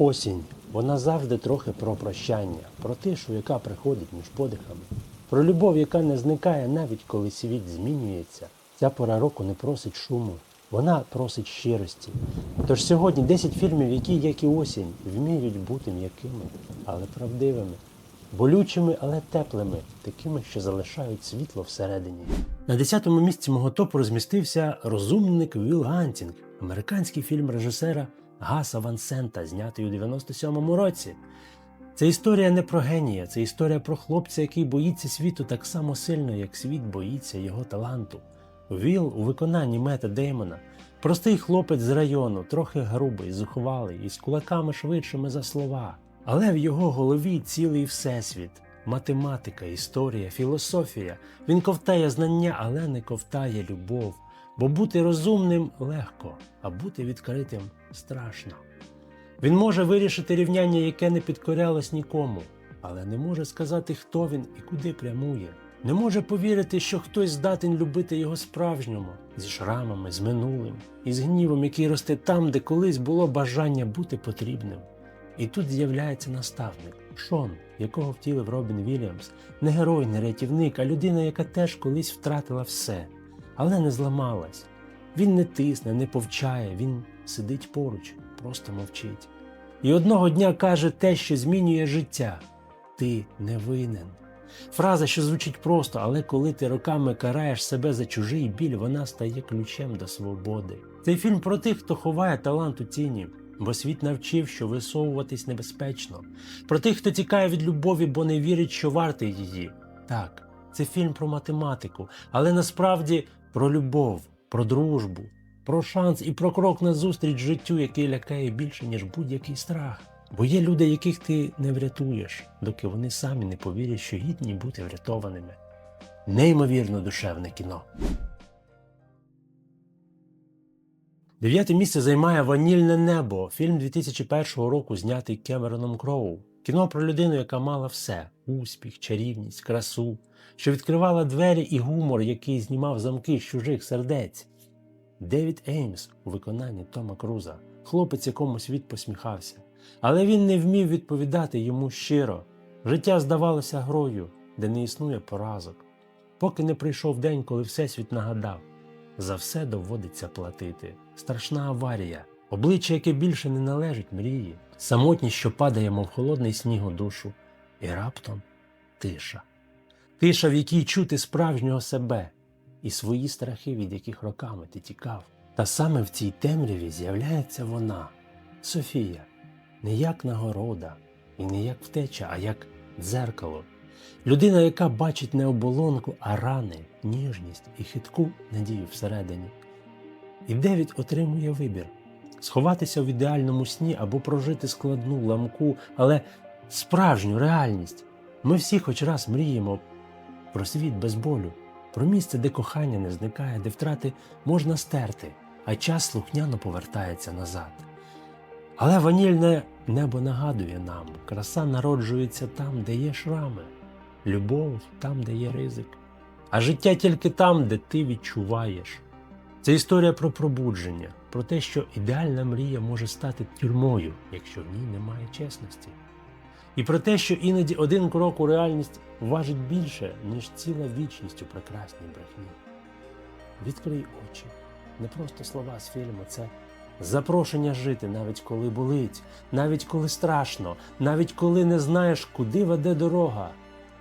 Осінь. Вона завжди трохи про прощання, про тишу, яка приходить між подихами, про любов, яка не зникає навіть коли світ змінюється. Ця пора року не просить шуму, вона просить щирості. Тож сьогодні 10 фільмів, які, як і осінь, вміють бути м'якими, але правдивими, болючими, але теплими, такими, що залишають світло всередині. На 10-му місці мого топу розмістився розумник Вілл Гантінг, американський фільм режисера Гаса Ван Сента, знятий у 97-му році. Це історія не про генія, це історія про хлопця, який боїться світу так само сильно, як світ боїться його таланту. Віл у виконанні Мета Деймона простий хлопець з району, трохи грубий, зухвалий, із кулаками швидшими за слова. Але в його голові цілий всесвіт. Математика, історія, філософія. Він ковтає знання, але не ковтає любов. Бо бути розумним легко, а бути відкритим страшно. Він може вирішити рівняння, яке не підкорялось нікому, але не може сказати, хто він і куди прямує. Не може повірити, що хтось здатен любити його справжньому, зі шрамами, з минулим, і з гнівом, який росте там, де колись було бажання бути потрібним. І тут з'являється наставник Шон, якого втілив Робін Вільямс, не герой, не рятівник, а людина, яка теж колись втратила все, але не зламалась. Він не тисне, не повчає, він сидить поруч, просто мовчить. І одного дня каже те, що змінює життя: Ти не винен. Фраза, що звучить просто, але коли ти роками караєш себе за чужий біль, вона стає ключем до свободи. Цей фільм про тих, хто ховає талант у тіні, бо світ навчив, що висовуватись небезпечно, про тих, хто тікає від любові, бо не вірить, що вартий її. Так, це фільм про математику, але насправді про любов, про дружбу, про шанс і про крок назустріч життю, який лякає більше, ніж будь-який страх. Бо є люди, яких ти не врятуєш, доки вони самі не повірять, що гідні бути врятованими. Неймовірно душевне кіно. Дев'яте місце займає Ванільне небо, фільм 2001 року, знятий Кемероном Кроу. Кіно про людину, яка мала все: успіх, чарівність, красу, що відкривала двері і гумор, який знімав замки з чужих сердець. Девід Еймс у виконанні Тома Круза, хлопець, якому світ посміхався. Але він не вмів відповідати йому щиро. Життя здавалося грою, де не існує поразок. Поки не прийшов день, коли Всесвіт нагадав за все доводиться платити. Страшна аварія, обличчя, яке більше не належить мрії, самотність, що падає, мов холодний сніг у душу, і раптом тиша. Тиша, в якій чути справжнього себе і свої страхи, від яких роками ти тікав. Та саме в цій темряві з'являється вона, Софія, не як нагорода і не як втеча, а як дзеркало. Людина, яка бачить не оболонку, а рани, ніжність і хитку надію всередині. І Девід отримує вибір сховатися в ідеальному сні або прожити складну ламку, але справжню реальність. Ми всі хоч раз мріємо про світ без болю, про місце, де кохання не зникає, де втрати можна стерти, а час слухняно повертається назад. Але ванільне небо нагадує нам, краса народжується там, де є шрами, любов там, де є ризик, а життя тільки там, де ти відчуваєш. Це історія про пробудження, про те, що ідеальна мрія може стати тюрмою, якщо в ній немає чесності. І про те, що іноді один крок у реальність важить більше, ніж ціла вічність у прекрасній брехні. Відкрий очі, не просто слова з фільму, це запрошення жити, навіть коли болить, навіть коли страшно, навіть коли не знаєш, куди веде дорога.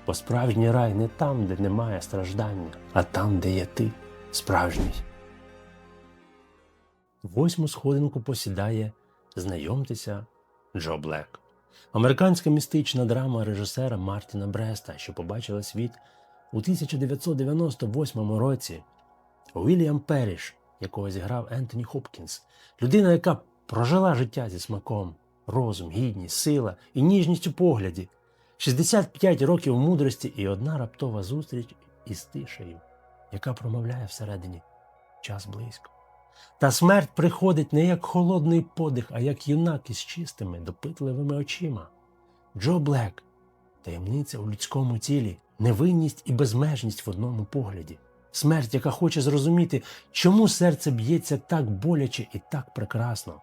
Бо справжній рай не там, де немає страждання, а там, де є ти, справжній. Восьму сходинку посідає Знайомтеся Джо Блек. Американська містична драма режисера Мартіна Бреста, що побачила світ у 1998 році. Уільям Перріш, якого зіграв Ентоні Хопкінс, людина, яка прожила життя зі смаком, розум, гідність, сила і ніжність у погляді, 65 років мудрості і одна раптова зустріч із тишею, яка промовляє всередині час близько. Та смерть приходить не як холодний подих, а як юнак із чистими, допитливими очима. Джо Блек таємниця у людському тілі, невинність і безмежність в одному погляді. Смерть, яка хоче зрозуміти, чому серце б'ється так боляче і так прекрасно.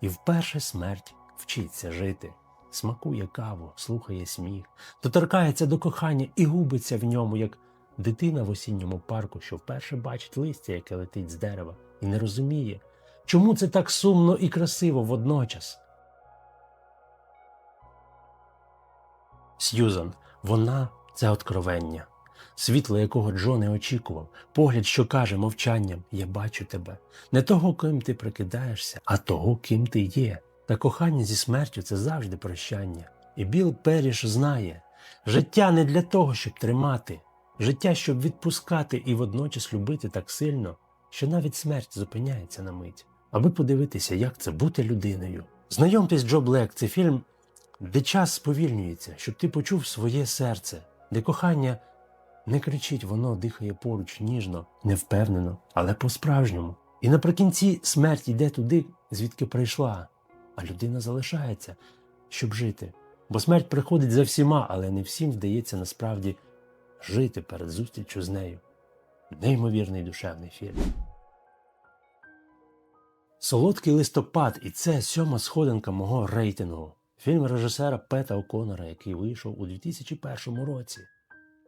І вперше смерть вчиться жити, смакує каву, слухає сміх, доторкається до кохання і губиться в ньому, як дитина в осінньому парку, що вперше бачить листя, яке летить з дерева, і не розуміє, чому це так сумно і красиво водночас. Сьюзан, вона це откровення, світло якого Джо не очікував, погляд, що каже мовчанням Я бачу тебе, не того, ким ти прикидаєшся, а того, ким ти є. Та кохання зі смертю це завжди прощання. І Біл Періш знає життя не для того, щоб тримати, життя, щоб відпускати і водночас любити так сильно, що навіть смерть зупиняється на мить, аби подивитися, як це бути людиною. Знайомтесь, Джо Блек, це фільм де час сповільнюється, щоб ти почув своє серце, де кохання не кричить, воно дихає поруч ніжно, невпевнено, але по-справжньому. І наприкінці смерть йде туди, звідки прийшла, а людина залишається, щоб жити. Бо смерть приходить за всіма, але не всім вдається насправді жити перед зустрічю з нею. Неймовірний душевний фільм. Солодкий листопад, і це сьома сходинка мого рейтингу. Фільм режисера Пета О'Коннора, який вийшов у 2001 році.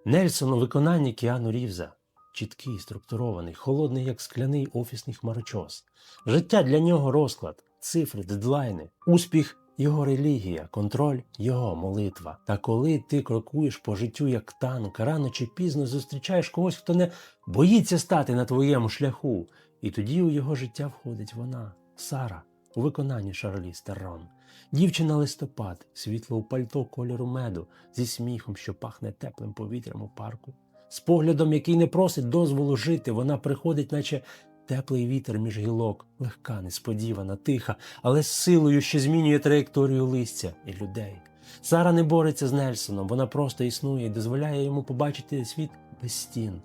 Нельсон у виконанні Кіану Рівза. Чіткий, структурований, холодний, як скляний офісний хмарочос. Життя для нього розклад, цифри, дедлайни, успіх його релігія, контроль його молитва. Та коли ти крокуєш по життю як танк, рано чи пізно зустрічаєш когось, хто не боїться стати на твоєму шляху. І тоді у його життя входить вона, Сара, у виконанні Шарлі Стеррон. Дівчина листопад, світло у пальто кольору меду, зі сміхом, що пахне теплим повітрям у парку. З поглядом, який не просить дозволу жити, вона приходить, наче теплий вітер між гілок, легка, несподівана, тиха, але з силою, що змінює траєкторію листя і людей. Сара не бореться з Нельсоном, вона просто існує і дозволяє йому побачити світ без стін,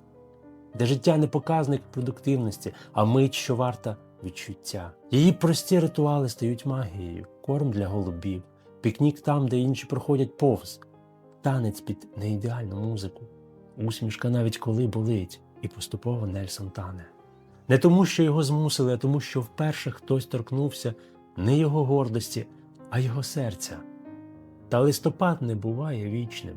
де життя не показник продуктивності, а мить, що варта відчуття. Її прості ритуали стають магією, корм для голубів, пікнік там, де інші проходять повз, танець під неідеальну музику, усмішка навіть коли болить, і поступово Нельсон тане. Не тому, що його змусили, а тому, що вперше хтось торкнувся не його гордості, а його серця. Та листопад не буває вічним.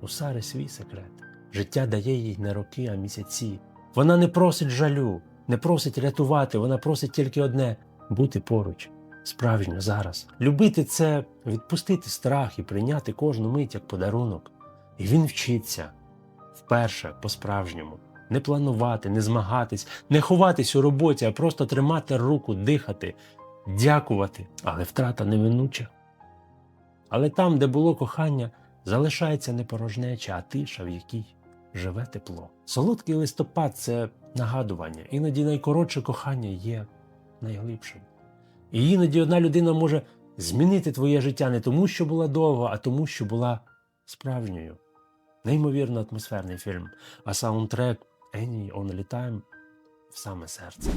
У Сари свій секрет. Життя дає їй не роки, а місяці. Вона не просить жалю, не просить рятувати, вона просить тільки одне бути поруч, справжньо зараз. Любити це відпустити страх і прийняти кожну мить як подарунок. І він вчиться вперше по-справжньому. Не планувати, не змагатись, не ховатись у роботі, а просто тримати руку, дихати, дякувати, але втрата неминуча. Але там, де було кохання, залишається не порожнеча, а тиша, в якій живе тепло. Солодкий листопад це нагадування. Іноді найкоротше кохання є найглибшим. І іноді одна людина може змінити твоє життя не тому, що була довго, а тому, що була справжньою. Неймовірно атмосферний фільм, а саундтрек Any Only Time в саме серце.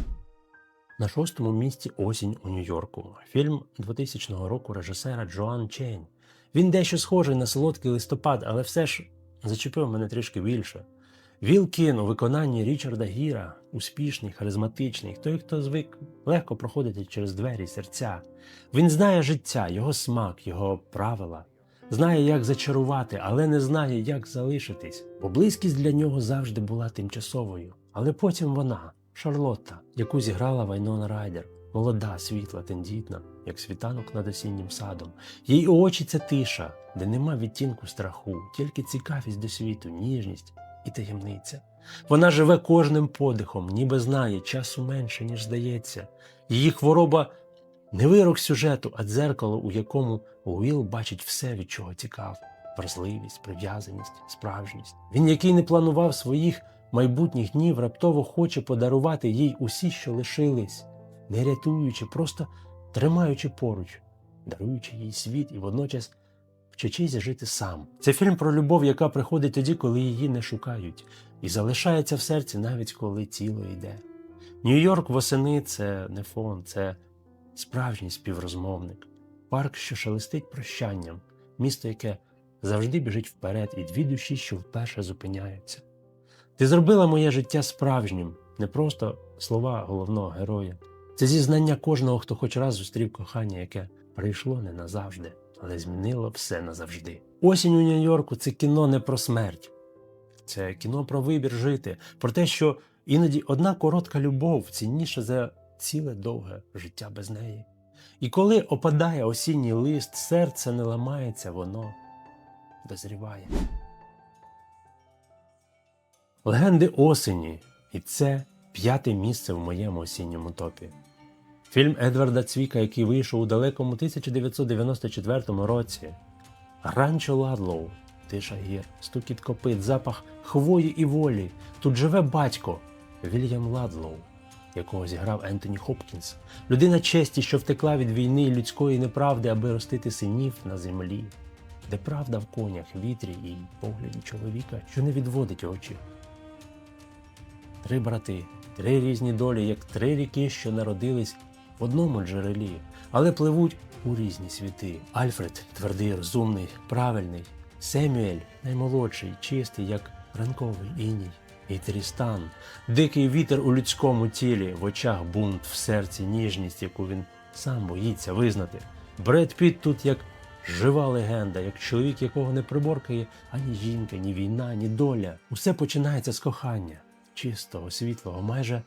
На шостому місці Осінь у Нью-Йорку. Фільм 2000 року режисера Джоан Чейн. Він дещо схожий на солодкий листопад, але все ж зачепив мене трішки більше. Вілкін у виконанні Річарда Гіра успішний, харизматичний, той, хто звик легко проходити через двері серця. Він знає життя, його смак, його правила, знає, як зачарувати, але не знає, як залишитись, бо близькість для нього завжди була тимчасовою. Але потім вона, Шарлотта, яку зіграла Вайнона Райдер, молода, світла, тендітна, як світанок над осіннім садом. Її очі це тиша, де нема відтінку страху, тільки цікавість до світу, ніжність і таємниця. Вона живе кожним подихом, ніби знає, часу менше, ніж здається. Її хвороба не вирок сюжету, а дзеркало, у якому Уіл бачить все, від чого тікав: вразливість, прив'язаність, справжність. Він, який не планував своїх майбутніх днів, раптово хоче подарувати їй усі, що лишились, не рятуючи, просто тримаючи поруч, даруючи їй світ і водночас вчачись жити сам. Це фільм про любов, яка приходить тоді, коли її не шукають, і залишається в серці навіть коли тіло йде. Нью-Йорк восени це не фон, це справжній співрозмовник, парк, що шелестить прощанням, місто, яке завжди біжить вперед, і дві душі, що вперше зупиняються. Ти зробила моє життя справжнім, не просто слова головного героя, Це зізнання кожного, хто хоч раз зустрів кохання, яке прийшло не назавжди, але змінило все назавжди. Осінь у Нью-Йорку це кіно не про смерть, це кіно про вибір жити, про те, що іноді одна коротка любов цінніша за ціле довге життя без неї. І коли опадає осінній лист, серце не ламається, воно дозріває. Легенди осені, і це п'яте місце в моєму осінньому топі. Фільм Едварда Цвіка, який вийшов у далекому 1994 році. Ранчо Ладлоу, тиша гір, стукіт копит, запах хвої і волі. Тут живе батько Вільям Ладлоу, якого зіграв Ентоні Хопкінс, людина честі, що втекла від війни і людської неправди, аби ростити синів на землі, де правда в конях, вітрі і погляді чоловіка, що не відводить очі. Три брати, три різні долі, як три ріки, що народились в одному джерелі, але пливуть у різні світи. Альфред твердий, розумний, правильний, Семюель наймолодший, чистий, як ранковий іній. І Трістан, дикий вітер у людському тілі, в очах бунт, в серці ніжність, яку він сам боїться визнати. Бред Піт тут як жива легенда, як чоловік, якого не приборкає ані жінка, ні війна, ні доля. Усе починається з кохання, чистого, світлого, майже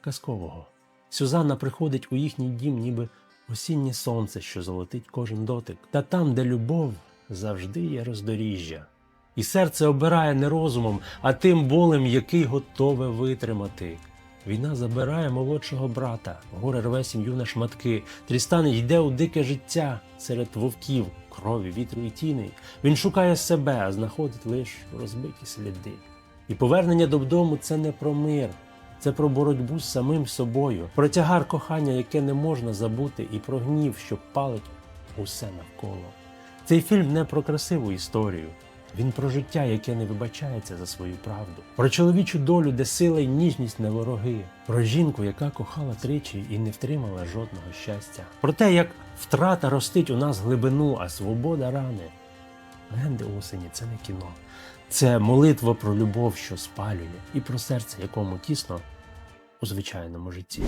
казкового. Сюзанна приходить у їхній дім, ніби осіннє сонце, що золотить кожен дотик. Та там, де любов, завжди є роздоріжжя. І серце обирає не розумом, а тим болем, який готове витримати. Війна забирає молодшого брата, горе рве сім'ю на шматки. Трістан йде у дике життя серед вовків, крові, вітру і тіней. Він шукає себе, а знаходить лише розбиті сліди. І повернення додому це не про мир, це про боротьбу з самим собою, про тягар кохання, яке не можна забути, і про гнів, що палить усе навколо. Цей фільм не про красиву історію. Він про життя, яке не вибачається за свою правду, про чоловічу долю, де сила й ніжність не вороги, про жінку, яка кохала тричі і не втримала жодного щастя, про те, як втрата ростить у нас глибину, а свобода рани. Легенди осені це не кіно, це молитва про любов, що спалює, і про серце, якому тісно у звичайному житті.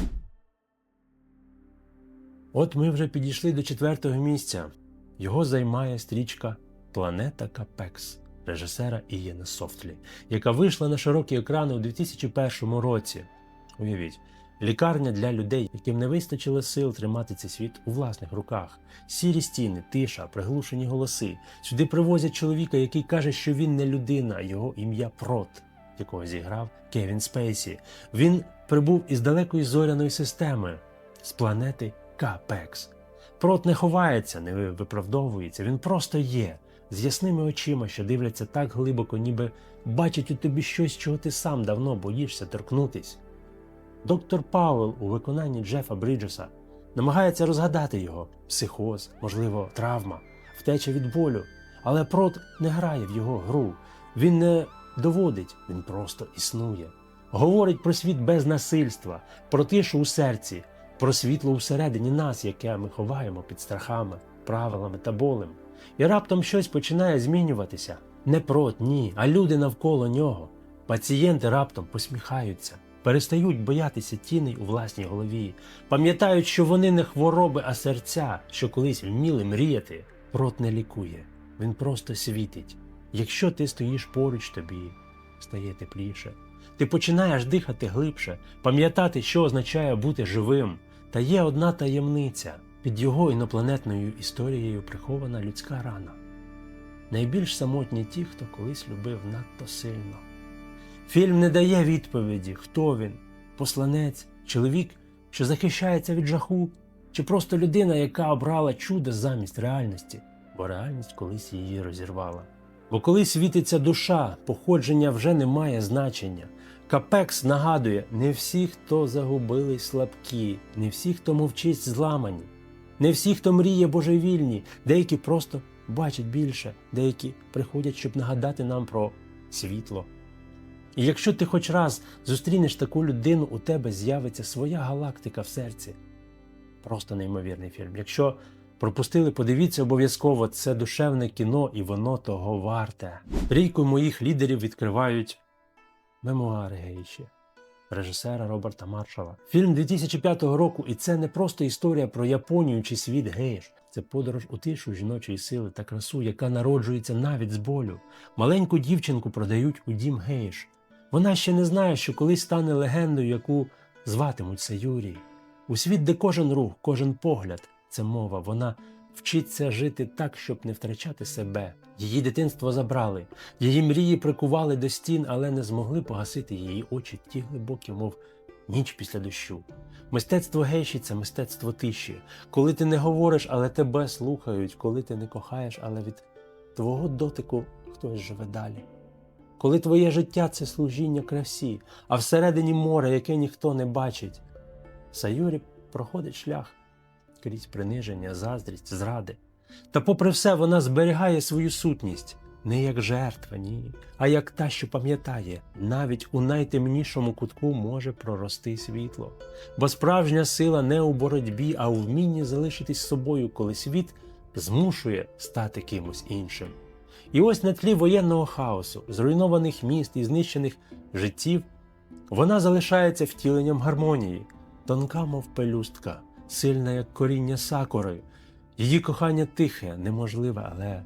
От ми вже підійшли до четвертого місця. Його займає стрічка Планета Капекс режисера Ієна Софтлі, яка вийшла на широкі екрани у 2001 році. Уявіть, лікарня для людей, яким не вистачило сил тримати цей світ у власних руках. Сірі стіни, тиша, приглушені голоси. Сюди привозять чоловіка, який каже, що він не людина, а його ім'я Прот, якого зіграв Кевін Спейсі. Він прибув із далекої зоряної системи з планети Капекс. Прот не ховається, не виправдовується, він просто є, з ясними очима, що дивляться так глибоко, ніби бачать у тобі щось, чого ти сам давно боїшся торкнутись. Доктор Пауел у виконанні Джефа Бріджеса намагається розгадати його психоз, можливо, травма, втеча від болю. Але прот не грає в його гру, він не доводить, він просто існує. Говорить про світ без насильства, про тишу у серці, про світло всередині нас, яке ми ховаємо під страхами, правилами та болем. І раптом щось починає змінюватися. Не прот, ні, а люди навколо нього. Пацієнти раптом посміхаються, перестають боятися тіней у власній голові, пам'ятають, що вони не хвороби, а серця, що колись вміли мріяти. Прот не лікує, він просто світить. Якщо ти стоїш поруч, тобі стає тепліше. Ти починаєш дихати глибше, пам'ятати, що означає бути живим. Та є одна таємниця під його інопланетною історією прихована людська рана. Найбільш самотні ті, хто колись любив надто сильно. Фільм не дає відповіді, хто він посланець, чоловік, що захищається від жаху, чи просто людина, яка обрала чудо замість реальності, бо реальність колись її розірвала. Бо коли світиться душа, походження вже не має значення. Капекс нагадує, не всі, хто загубились слабкі, не всі, хто мовчить зламані, не всі, хто мріє божевільні, деякі просто бачать більше, деякі приходять, щоб нагадати нам про світло. І якщо ти хоч раз зустрінеш таку людину, у тебе з'явиться своя галактика в серці. Просто неймовірний фільм. Якщо пропустили, подивіться обов'язково це душевне кіно, і воно того варте. Трійку моїх лідерів відкривають мемуари гейші. Режисера Роберта Маршала. Фільм 2005 року, і це не просто історія про Японію чи світ гейш. Це подорож у тишу жіночої сили та красу, яка народжується навіть з болю. Маленьку дівчинку продають у дім гейш. Вона ще не знає, що колись стане легендою, яку зватимуть Саюрі. У світ, де кожен рух, кожен погляд це мова. Вона вчиться жити так, щоб не втрачати себе. Її дитинство забрали, її мрії прикували до стін, але не змогли погасити її очі ті глибокі, мов ніч після дощу. Мистецтво гейші це мистецтво тиші. Коли ти не говориш, але тебе слухають, коли ти не кохаєш, але від твого дотику хтось живе далі. Коли твоє життя це служіння красі, а всередині море, яке ніхто не бачить. Саюрі проходить шлях крізь приниження, заздрість, зради. Та попри все вона зберігає свою сутність не як жертва, ні, а як та, що пам'ятає, навіть у найтемнішому кутку може прорости світло. Бо справжня сила не у боротьбі, а у вмінні залишитись собою, коли світ змушує стати кимось іншим. І ось на тлі воєнного хаосу, зруйнованих міст і знищених життів, вона залишається втіленням гармонії, тонка, мов пелюстка, сильна, як коріння сакури. Її кохання тихе, неможливе, але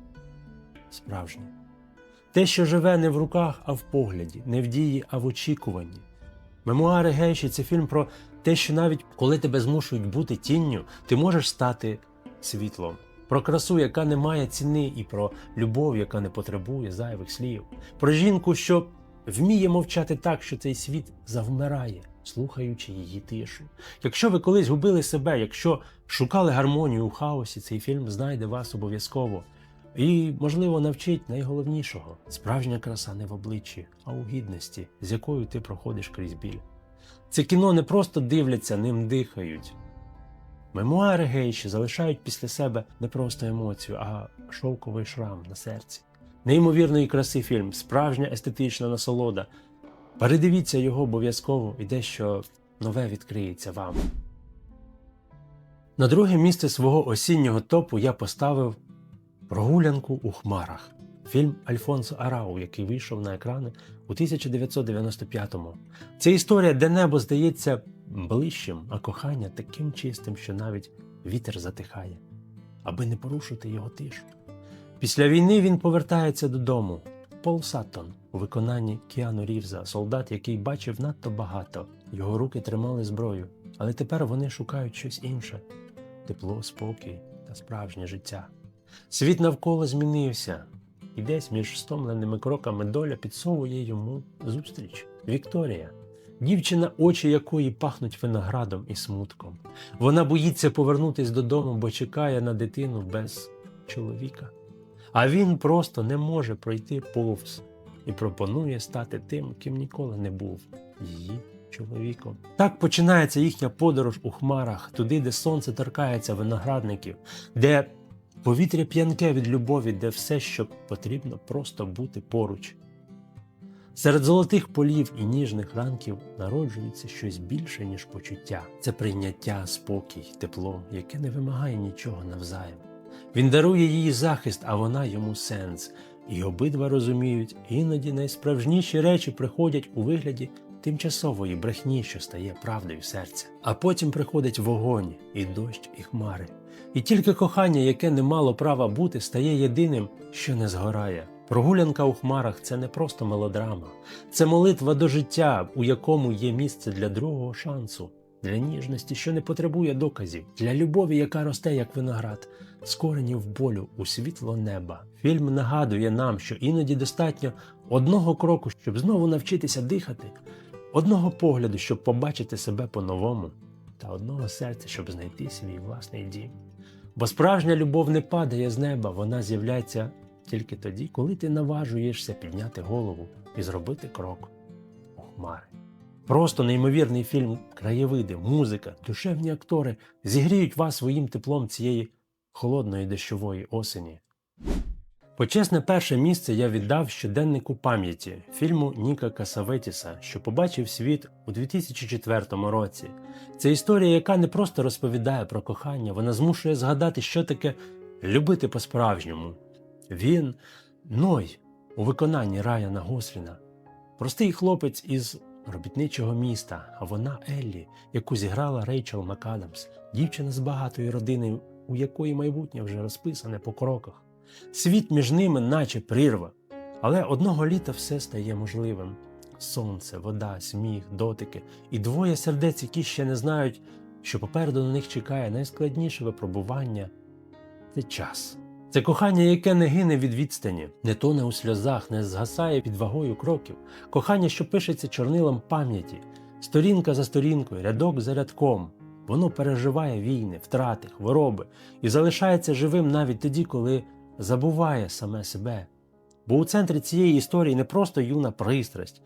справжнє. Те, що живе не в руках, а в погляді, не в дії, а в очікуванні. Мемуари Гейші це фільм про те, що навіть коли тебе змушують бути тінню, ти можеш стати світлом. Про красу, яка не має ціни, і про любов, яка не потребує зайвих слів. Про жінку, що вміє мовчати так, що цей світ завмирає, слухаючи її тишу. Якщо ви колись губили себе, якщо шукали гармонію у хаосі, цей фільм знайде вас обов'язково. І, можливо, навчить найголовнішого справжня краса не в обличчі, а у гідності, з якою ти проходиш крізь біль. Це кіно не просто дивляться, ним дихають. Мемуари гейші залишають після себе не просто емоцію, а шовковий шрам на серці. Неймовірної краси фільм, справжня естетична насолода. Передивіться його обов'язково і дещо нове відкриється вам. На друге місце свого осіннього топу я поставив Прогулянку у хмарах. Фільм Альфонсо Арау, який вийшов на екрани у 1995-му. Це історія, де небо здається ближчим, а кохання таким чистим, що навіть вітер затихає, аби не порушити його тишу. Після війни він повертається додому. Пол Саттон у виконанні Кіану Рівза, солдат, який бачив надто багато. Його руки тримали зброю, але тепер вони шукають щось інше тепло, спокій та справжнє життя. Світ навколо змінився, і десь між стомленими кроками доля підсовує йому зустріч. Вікторія, дівчина, очі якої пахнуть виноградом і смутком. Вона боїться повернутись додому, бо чекає на дитину без чоловіка. А він просто не може пройти повз і пропонує стати тим, ким ніколи не був її чоловіком. Так починається їхня подорож у хмарах, туди, де сонце торкається виноградників, де Повітря п'янке від любові, де все, що потрібно, просто бути поруч. Серед золотих полів і ніжних ранків народжується щось більше, ніж почуття. Це прийняття, спокій, тепло, яке не вимагає нічого навзаєм. Він дарує їй захист, а вона йому сенс. І обидва розуміють, іноді найсправжніші речі приходять у вигляді тимчасової брехні, що стає правдою серця. А потім приходить вогонь, і дощ, і хмари. І тільки кохання, яке не мало права бути, стає єдиним, що не згорає. Прогулянка у хмарах це не просто мелодрама, це молитва до життя, у якому є місце для другого шансу, для ніжності, що не потребує доказів, для любові, яка росте як виноград, з коренів болю у світло неба. Фільм нагадує нам, що іноді достатньо одного кроку, щоб знову навчитися дихати, одного погляду, щоб побачити себе по-новому, та одного серця, щоб знайти свій власний дім. Бо справжня любов не падає з неба, вона з'являється тільки тоді, коли ти наважуєшся підняти голову і зробити крок у хмари. Просто неймовірний фільм, краєвиди, музика, душевні актори зігріють вас своїм теплом цієї холодної дощової осені. Почесне перше місце я віддав щоденнику пам'яті фільму Ніка Касаветіса, що побачив світ у 2004 році. Це історія, яка не просто розповідає про кохання, вона змушує згадати, що таке любити по-справжньому. Він Ной у виконанні Раяна Госліна. Простий хлопець із робітничого міста, а вона Еллі, яку зіграла Рейчел МакАдамс, дівчина з багатої родини, у якої майбутнє вже розписане по кроках. Світ між ними, наче прірва. Але одного літа все стає можливим: сонце, вода, сміх, дотики і двоє сердець, які ще не знають, що попереду на них чекає найскладніше випробування це час. Це кохання, яке не гине від відстані, не тоне у сльозах, не згасає під вагою кроків, кохання, що пишеться чорнилом пам'яті, сторінка за сторінкою, рядок за рядком. Воно переживає війни, втрати, хвороби і залишається живим навіть тоді, коли забуває саме себе. Бо у центрі цієї історії не просто юна пристрасть,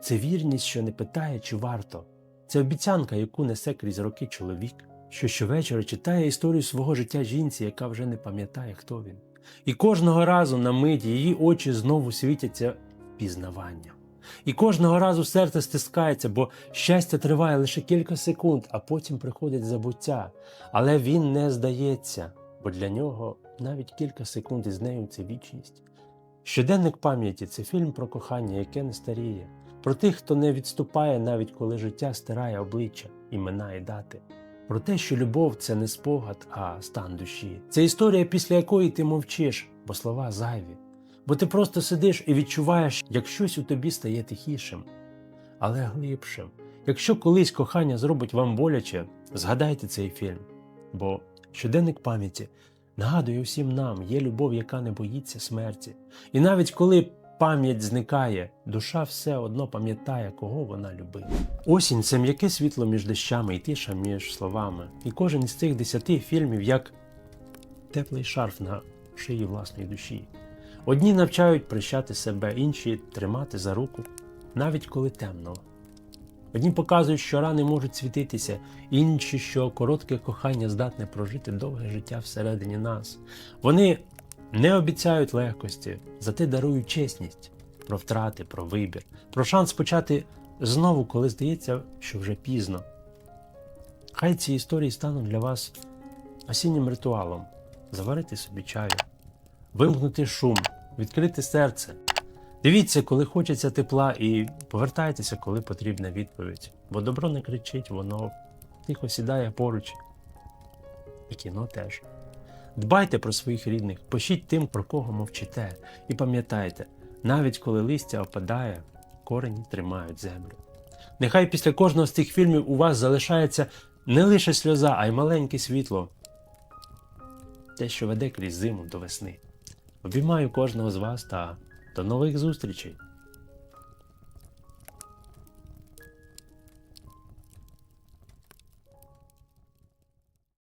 це вірність, що не питає, чи варто. Це обіцянка, яку несе крізь роки чоловік, що щовечора читає історію свого життя жінці, яка вже не пам'ятає, хто він. І кожного разу на мить її очі знову світяться пізнаванням. І кожного разу серце стискається, бо щастя триває лише кілька секунд, а потім приходить забуття. Але він не здається, бо для нього навіть кілька секунд із нею це вічність. Щоденник пам'яті це фільм про кохання, яке не старіє, про тих, хто не відступає, навіть коли життя стирає обличчя, імена і дати. Про те, що любов це не спогад, а стан душі. Це історія, після якої ти мовчиш, бо слова зайві. Бо ти просто сидиш і відчуваєш, як щось у тобі стає тихішим, але глибшим. Якщо колись кохання зробить вам боляче, згадайте цей фільм. Бо щоденник пам'яті нагадує усім нам, є любов, яка не боїться смерті. І навіть коли пам'ять зникає, душа все одно пам'ятає, кого вона любила. Осінь це м'яке світло між дощами і тиша між словами. І кожен із цих десяти фільмів як теплий шарф на шиї власної душі. Одні навчають прищати себе, інші тримати за руку, навіть коли темно. Одні показують, що рани можуть світитися, інші, що коротке кохання здатне прожити довге життя всередині нас. Вони не обіцяють легкості, зате дарують чесність про втрати, про вибір, про шанс почати знову, коли здається, що вже пізно. Хай ці історії стануть для вас осіннім ритуалом заварити собі чаю, вимкнути шум, відкрити серце. Дивіться, коли хочеться тепла, і повертайтеся, коли потрібна відповідь. Бо добро не кричить, воно тихо сідає поруч. І кіно теж. Дбайте про своїх рідних, пишіть тим, про кого мовчите, і пам'ятайте, навіть коли листя опадає, корені тримають землю. Нехай після кожного з цих фільмів у вас залишається не лише сльоза, а й маленьке світло, те, що веде крізь зиму до весни. Обіймаю кожного з вас та до нових зустрічей!